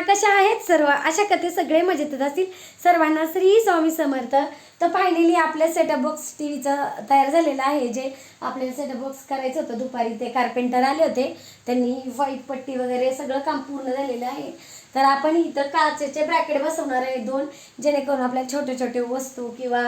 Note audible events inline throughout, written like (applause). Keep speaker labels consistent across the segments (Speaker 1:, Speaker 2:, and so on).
Speaker 1: कशा आहेत सर्व? अशा कथे सगळे मजेतच असतील. सर्वांना श्री स्वामी समर्थ. तर फायनली आपल्या सेटअप बॉक्स टी व्हीचं तयार झालेलं आहे. जे आपल्याला सेटअप बॉक्स करायचं होतं दुपारी ते कार्पेंटर आले होते. त्यांनी व्हाईट पट्टी वगैरे सगळं काम पूर्ण झालेलं आहे. तर आपण इथं काचेचे ब्रॅकेट बसवणार आहे दोन जेणेकरून आपल्याला छोटे छोटे वस्तू किंवा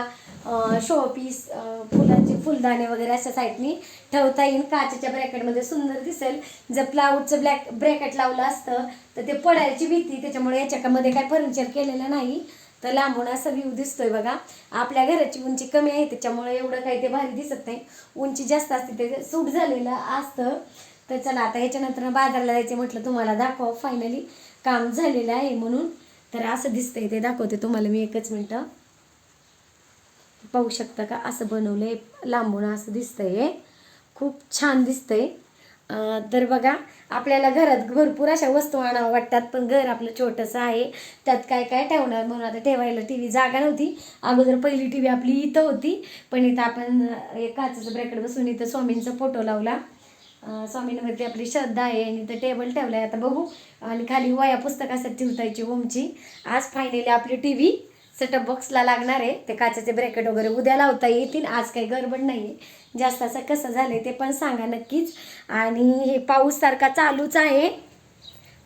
Speaker 1: शो पीस फुलांचे फुलदाणे वगैरे अशा साईडनी ठेवता येईल. काचेच्या ब्रॅकेटमध्ये सुंदर दिसेल. जर प्लाऊडचं ब्लॅक ब्रॅकेट लावलं असतं तर ते पडायची भीती. त्याच्यामुळे याच्यामध्ये काय फर्निचर केलेलं नाही. तर लांबून असा व्ह्यू दिसतोय बघा. आपल्या घराची उंची कमी आहे. त्याच्यामुळे एवढं काही ते भारी दिसत नाही. उंची जास्त असते ते सूट झालेलं असतं. तर चला आता याच्यानंतर बाजारला जायचं म्हटलं तुम्हाला दाखवा फायनली काम झालेलं आहे म्हणून. तर असं दिसतंय ते दाखवते तुम्हाला मी एकच मिनटं. पाहू शकता का? असं बनवलंय लांबून असं दिसतंय. हे. खूप छान दिसतंय. तर बघा आपल्याला घरात भरपूर अशा वस्तू आणावं वाटतात पण घर आपलं छोटंसं आहे. त्यात काय काय ठेवणार म्हणून आता ठेवायला टी व्ही जागा नव्हती. अगोदर पहिली टी व्ही आपली इथं होती पण इथं आपण एक काचेचं ब्रॅकेट बसून इथं स्वामींचा फोटो लावला. स्वामींवरती आपली श्रद्धा आहे आणि इथं टेबल ठेवलं आहे आता बघू. आणि खाली वया पुस्तकासाठी ठेवतायची ओमची. आज फायनली आपली टी व्ही सेटअप बॉक्सला लागणार आहे. ते काचेचे ब्रॅकेट वगैरे उद्या लावता येतील. आज काही गडबड नाही आहे जास्त असं कसं झालं आहे ते पण सांगा नक्कीच. आणि हे पाऊस सारखा चालूच आहे.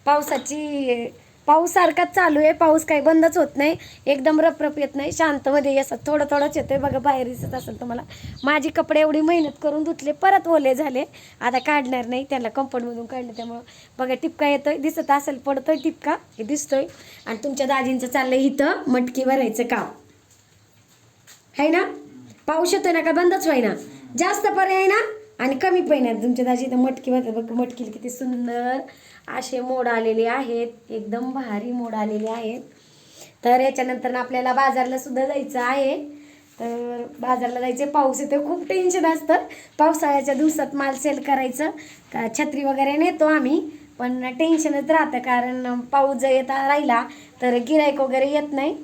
Speaker 1: पावसाची पाऊस सारखाच चालू आहे पाऊस काही बंदच होत नाही. एकदम रपरप येत नाही. शांतमध्ये असं थोडं थोडंच येतोय. बघा बाहेर दिसत असेल तुम्हाला. माझी कपडे एवढी मेहनत करून धुतले परत ओले झाले. आता काढणार नाही. त्याला कंपाऊंडमधून काढले त्यामुळं बघा टिपका येतोय. दिसत असेल पडतोय टिपका. हे दिसतोय. आणि तुमच्या दाजींचं चाललंय इथं मटकी भरायचं काम. आहे ना? पाऊस येतोय ना का? बंदच व्हाय जास्त पर्याय ना? आणि कमी पण तुमच्या दाजी इथं मटकी बघ मटकी किती सुंदर असे मोड आलेले आहेत एकदम भारी मोड आलेले आहेत. तर याच्यानंतर आपल्याला बाजारला सुद्धा जायचं आहे. तर बाजारला जायचे पाऊस येते खूप टेन्शन असतं. पावसाळ्याच्या दिवसात माल सेल करायचं का छत्री वगैरे नेतो आम्ही पण टेन्शनच राहतं कारण पाऊस जर येता राहिला तर गिरायक वगैरे येत नाही.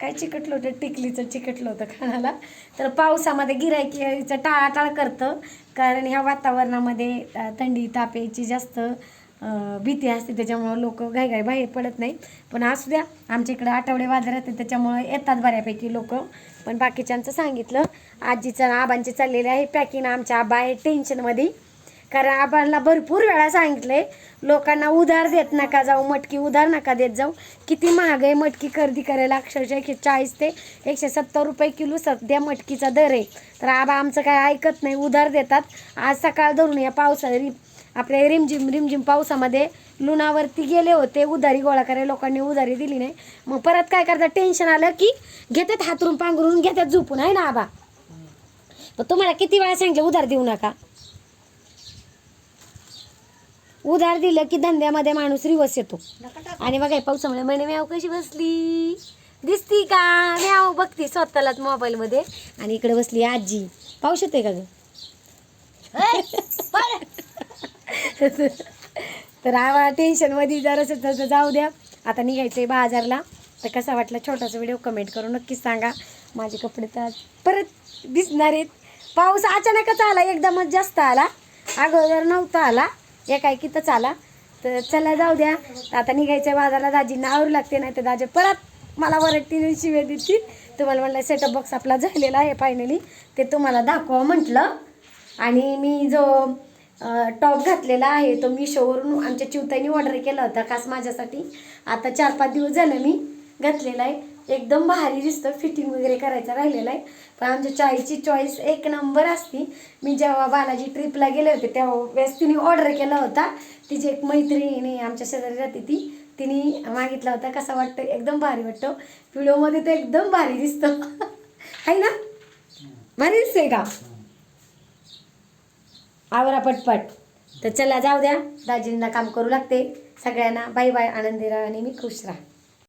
Speaker 1: काय चिकटलं होतं? टिकलीचं चिकटलं होतं खाण्याला तर पावसामध्ये गिरायकीचं टाळाटाळ करतं. कारण ह्या वातावरणामध्ये थंडी ताप यायची जास्त भीती असते. त्याच्यामुळं लोक घाईघाई बाहेर पडत नाही पण असू द्या आमच्या इकडं आठवडे बाजार येते त्याच्यामुळं येतात बऱ्यापैकी लोक. पण बाकीच्यांचं सांगितलं आजीचं आबांचे चाललेले आहे पॅकिंग. आमच्या आबा आहे टेन्शनमध्ये. कारण आबांना भरपूर वेळा सांगितलंय लोकांना उधार देत नका जाऊ मटकी उधार नका देत जाऊ. किती महाग आहे मटकी खरेदी करायला अक्षरशः एकशे चाळीस ते एकशे सत्तर रुपये किलो सध्या मटकीचा दर आहे. तर आबा आमचं काय ऐकत नाही उधार देतात. आज सकाळ धरून या पावसा रिम आपल्या रिमझिम रिमझिम पावसामध्ये लुणावरती गेले होते उधारी गोळा करायला लोकांनी उधारी दिली नाही. मग परत काय करतात टेन्शन आलं की घेतात हातरून पांघरून घेतात झोपून. आहे ना आबा? पण तुम्हाला किती वेळा सांगितलं उधार देऊ नका? उधार दिलं की धंद्यामध्ये माणूस रिवस येतो. आणि बघा हे पावसामुळे म्हणे म्याव कशी बसली? दिसती का? म्याव बघते स्वतःलाच मोबाईलमध्ये. आणि इकडे बसली आजी. पाऊस येते का ग? (laughs) तर आम्हाला टेन्शनमध्ये जरासं तसं जाऊ द्या. आता निघायचं आहे बाजारला. तर कसा वाटला छोटासा व्हिडिओ कमेंट करून नक्कीच सांगा. माझे कपडे तर परत दिसणार आहेत. पाऊस अचानकच आला एकदमच जास्त आला. अगोदर नव्हता आला. एकाएकीतच चाला. तर चला जाऊ द्या. आता निघायचं बाजारला. दाजींना आवरू लागते नाही तर दाजी परत मला वरटीने शिवे देतील. तुम्हाला म्हटलं सेटअप बॉक्स आपला झालेला आहे फायनली ते तुम्हाला दाखवा म्हटलं. आणि मी जो टॉप घातलेला आहे तो मिशोवरून आमच्या चिवताईने ऑर्डर केला होता खास माझ्यासाठी. आता चार पाच दिवस झालं मी घातलेला आहे. एकदम भारी दिसतं. फिटिंग वगैरे करायचं राहिलेलं आहे. पण आमच्या चॉईसची चॉईस एक नंबर असती. मी जेव्हा बालाजी ट्रिपला गेले होते तेव्हा वेळेस तिने ऑर्डर केला होता. तिची एक मैत्रिणी आमच्या शेजारी राहते ती. तिने मागितला होता. कसा वाटतं एकदम भारी वाटतं. व्हिडिओमध्ये तर एकदम भारी दिसतं. (laughs) आहे ना? भारी दिसते का? आवरा पटपट. तर चला जाऊ द्या. दाजींना काम करू लागते. सगळ्यांना बाय बाय. आनंदी राहा आणि मी खुश राहा.